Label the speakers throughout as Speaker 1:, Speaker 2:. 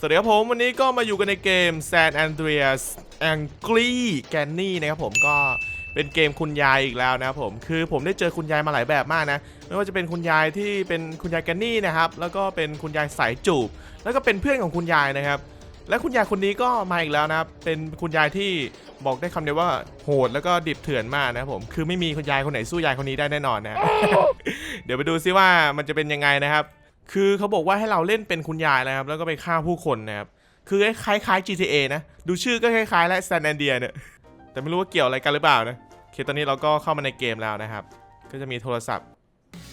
Speaker 1: สวัสดีครับผม วันนี้ก็มาอยู่กันในเกม San Andreas Angry g a n n y นะครับผมก็เป็นเกมคุณยายอีกแล้วนะครับผมคือผมได้เจอคุณยายมาหลายแบบมากนะ ไม่ว่าจะเป็นคุณยายที่เป็นคุณยายแกนนี่นะครับ แล้วก็เป็นคุณยายสายจูบ แล้วก็เป็นเพื่อนของคุณยายนะครับ และคุณยายคนนี้ก็มาอีกแล้วนะครับ เป็นคุณยายที่บอกได้คำเดียวว่าโหดแล้วก็ดิบเถื่อนมากนะครับผมคือไม่มีคุณยายคนไหนสู้ยายคนนี้ได้แน่นอนนะ เดี๋ยวไปดูซิว่ามันจะเป็นยังไงนะครับ คือเขาบอกว่าให้เราเล่นเป็นคุณยายนะครับ แล้วก็ไปฆ่าผู้คนนะครับ คือคล้ายๆ GTA นะ ดูชื่อก็คล้ายๆ และ San a n d r e a เนี่ย แต่ไม่รู้ว่าเกี่ยวอะไรกันหรือเปล่านะโอเคตอนนี้เราก็เข้ามาในเกมแล้วนะครับ ก็จะมีโทรศัพท์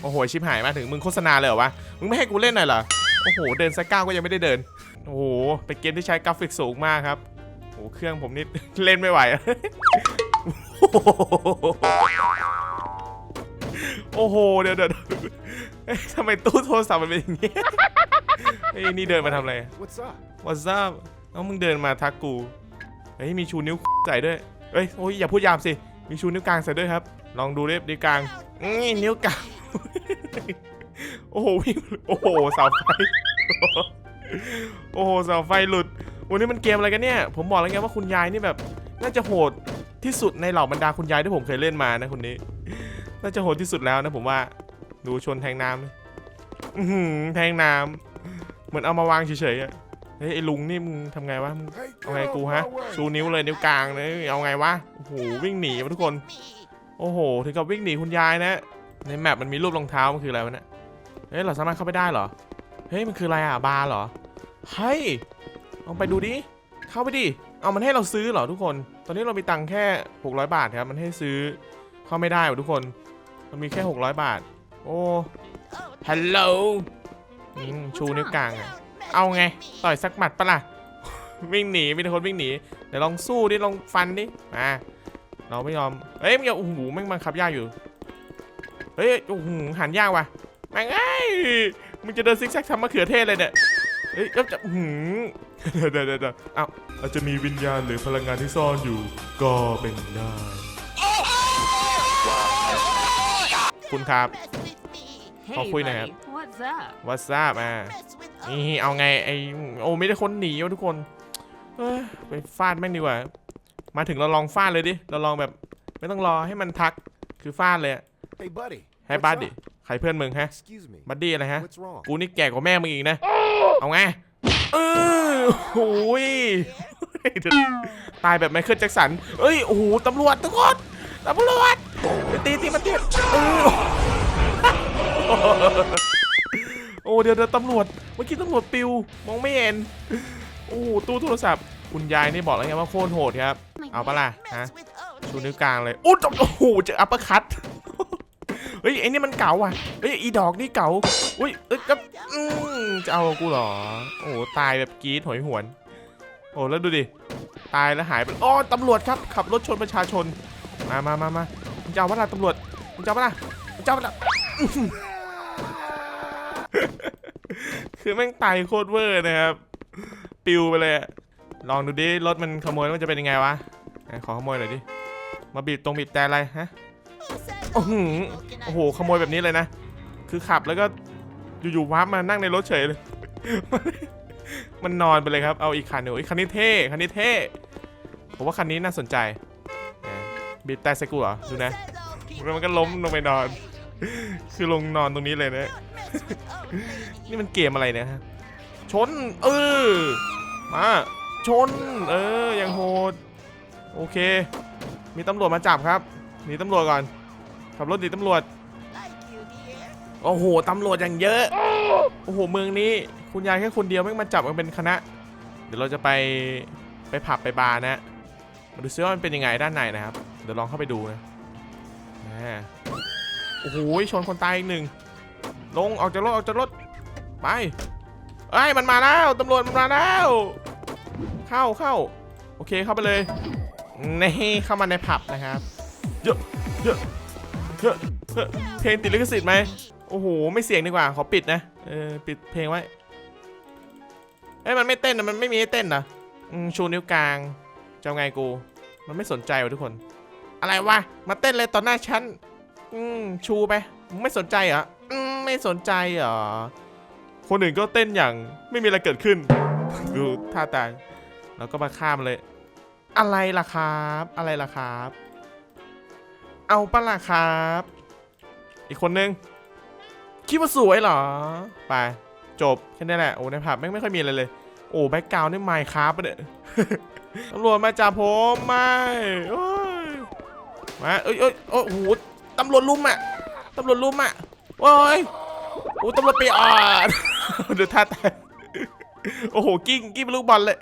Speaker 1: โอ้โห ชิบหายมาถึงมึงโฆษณาเลยเหรอวะ มึงไม่ให้กูเล่นหน่อยเหรอ โอ้โห เดินสักก้าวก็ยังไม่ได้เดิน โอ้โห เป็นเกมที่ใช้กราฟิกสูงมากครับ โอ้โหเครื่องผมนี่เล่นไม่ไหว โอ้โห เดี๋ยวเดี๋ยว เอ๊ะทำไมตู้โทรศัพท์มันเป็นอย่างนี้เฮ้ยนี่เดินมาทำอะไร
Speaker 2: What's up?
Speaker 1: วอทซับน้องมึงเดินมาทักกู เฮ้ยมีชูนิ้ว ใส่ด้วย เฮ้ยโอ้ยอย่าพูดยามสิ มีชูนิ้วกลางใส่ด้วยครับ ลองดูเรียบนิ้วกลางนี่นิ้วกลาง โอ้โหวิ่งโอ้โหเสาไฟ โอ้โหเสาไฟหลุด วันนี้มันเกมอะไรกันเนี่ย ผมบอกแล้วไงว่าคุณยายนี่แบบ น่าจะโหดที่สุดในเหล่าบรรดาคุณยายที่ผมเคยเล่นมานะคนนี้ น่าจะโหดที่สุดแล้วนะผมว่า ดูชนแทงน้ำเลยอื้อหือแทงน้ำเหมือนเอามาวางเฉยๆอะเฮ้ยไอ้ลุงนี่มึงทำไงวะมึงเอาไงกูฮะชูนิ้วเลยนิ้วกลางเลยเอาไงวะโอ้โหวิ่งหนีวะทุกคน โอ้โหถึงกับวิ่งหนีคุณยายนะ ในแมปมันมีรูปรองเท้ามันคืออะไรวะเนี่ยเฮ้ยเราสามารถเข้าไปได้เหรอเฮ้ยมันคืออะไรอะบาร์เหรอเฮ้ยลองไปดูดิเข้าไปดิเอามันให้เราซื้อเหรอทุกคน ตอนนี้เรามีตังค์แค่ 600 บาทครับมันให้ซื้อเข้าไม่ได้วะทุกคน มันมีแค่ 600 บาท โอ้ฮัลโหลอืมชูนิ้วกลางอะเอาไง ต่อยสักหมัดปะล่ะ วิ่งหนีมีแต่คนวิ่งหนี เดี๋ยวลองสู้ดิ ลองฟันดิ มาเราไม่ยอมเฮ้ยมึงอย่าโอ้โหแม่งบังคับยากอยู่ เฮ้ยโอ้โหหันยากว่ะแม่งไอ้ยมึงจะเดินซิกแซกทำมะเขือเทศเลยเนี่ยเฮ้ยแล้วจะอื้อหืมเดี๋ยวเดี๋ยวเดี๋ยวเอ้าอาจจะมีวิญญาณหรือพลังงานที่ซ่อนอยู่ ก็เป็นได้ คุณครับ
Speaker 3: Hey,
Speaker 1: Không khui này
Speaker 3: buddy. What's up?
Speaker 1: วัส up อะนี่เอาไงไอโอ้ไม่ได้คนหนีวะทุกคนเอ้ยไปฟาดแม่งดีกว่า มาถึงเราลองฟาดเลยดิ เราลองแบบ ไม่ต้องรอให้มันทัก คือฟาดเลยอะ
Speaker 2: Hey, buddy.
Speaker 1: ให้
Speaker 2: what's
Speaker 1: บัดดิ
Speaker 2: up?
Speaker 1: ใครเพื่อนมึงฮะ
Speaker 2: Excuse me.
Speaker 1: บัดดี้อะไรฮะ
Speaker 2: What's wrong?
Speaker 1: กูนี่แก่กว่าแม่มึงอีกนะ เอาไง เออโอ้ย ตายแบบไมเคิลแจ็คสัน เอ้ย โอ้โห ตำรวจทุกคน ตำรวจตีตีมาตีเออโอ้ เดี๋ยวเดี๋ยวตำรวจเมื่อกี้ตำรวจปิวมองไม่เห็นโอ้โหตู้โทรศัพท์คุณยายนี่บอกแล้วไงว่าโคตรโหดครับ เอาปะล่ะฮะชูนิ้วกลางเลยอุ๊ยโอ้โหเจออัปเปอร์คัตเฮ้ยไอ้นี่มันเก่าว่ะเฮ้ยอีดอกนี่เก่าอุ้ยเอ้ยก็อืมจะเอากูเหรอโอ้โหตายแบบกรีดหอยหวน โอ้แล้วดูดิตายแล้วหายไปอ๋อตำรวจครับขับรถชนประชาชนมามามามามึงจะเอาปะล่ะตำรวจมึงจะเอาปะล่ะมึงจะเอาปะล่ะอื้อหือ คือแม่งตายโคตรเวอร์นะครับ ปิวไปเลย ลองดูดิ รถมันขโมยมันจะเป็นยังไงวะ ขอขโมยหน่อยดิ มาบีบตรงบีบแต่อะไรฮะ โอ้โห ขโมยแบบนี้เลยนะ คือขับแล้วก็อยู่ๆวับมานั่งในรถเฉยเลย มันนอนไปเลยครับ เอาอีกคันหนึ่งอีกคันนี้เท่ คันนี้เท่ ผมว่าคันนี้น่าสนใจ บีบแต่ใส่กูเหรอ ดูนะแล้วมันก็ล้มลงไปนอน คือลงนอนตรงนี้เลยนะ นี่มันเกมอะไรเนี่ยฮะ ชน เออ มา ชน เออ ยังโหด โอเค มีตำรวจมาจับครับ หนีตำรวจก่อน ขับรถหนีตำรวจ โอ้โห ตำรวจอย่างเยอะ โอ้โห เมืองนี้ คุณยายแค่คนเดียวไม่มาจับกันเป็นคณะ เดี๋ยวเราจะไป ไปผับไปบาร์นะ มาดูซิว่ามันเป็นยังไงด้านในนะครับ เดี๋ยวลองเข้าไปดูนะ โอ้โหชนคนตายอีกหนึ่งลงออกจากรถออกจากรถไปเอ้ยมันมาแล้วตำรวจมันมาแล้ว เข้าเข้าโอเคเข้าไปเลยนี่เข้ามาในผับนะครับเยอะเยอะเยอะเพลงติดลิขสิทธิ์ไหมโอ้โหไม่เสียงดีกว่าขอปิดนะเออปิดเพลงไว้เอ้ยมันไม่เต้นนะมันไม่มีให้เต้นนะชูนิ้วกลางจะไงกู มันไม่สนใจว่ะทุกคน อะไรวะมาเต้นเลยต่อหน้าฉัน อืมชูไปไม่สนใจเหรออืมไม่สนใจเหรอคนอื่นก็เต้นอย่างไม่มีอะไรเกิดขึ้น ดูท่าทางแล้วก็มาฆ่ามเลย อะไรล่ะครับ อะไรล่ะครับ เอาปะล่ะครับ อีกคนนึงคิดว่าสวยเหรอ ไป จบแค่นี้แหละ โอ้ในผับแม่งไม่ค่อยมีอะไรเลย โอ้แบ็กกราวน์นี่ไมค์ครับปะเนี่ยตำรวจมาจับผมไม่มาเอ้ยเอ้ยโอ้โห ตำรวจลุมอะตำรวจลุมอะโอ้ยโอ้ตำรวจไปอ่อนดูท่าแต่โอ้โหกิ้งกิ้งเป็นลูกบอลเลย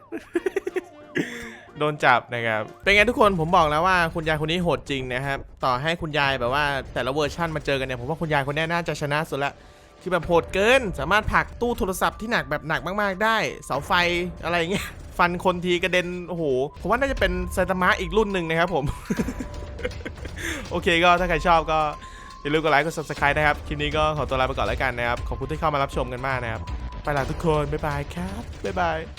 Speaker 1: โดนจับนะครับ เป็นไงทุกคนผมบอกแล้วว่าคุณยายคนนี้โหดจริงนะครับ ต่อให้คุณยายแบบว่าแต่ละเวอร์ชั่นมาเจอกันเนี่ยผมว่าคุณยายคนนี้น่าจะชนะสุดละคือแบบโหดเกิน สามารถผลักตู้โทรศัพท์ที่หนักแบบหนักมากๆ ได้ เสาไฟอะไรอย่างเงี้ยฟันคนทีกระเด็นโอ้โหผมว่าน่าจะเป็นไซตามะอีกรุ่นหนึ่งนะครับผม โอเคก็ถ้าใครชอบก็อย่าลืมกดไลค์กด subscribe นะครับ คลิปนี้ก็ขอตัวลาไปก่อนแล้วกันนะครับ ขอบคุณที่เข้ามารับชมกันมากนะครับ ไปละทุกคน บ๊ายบายครับ บ๊ายบาย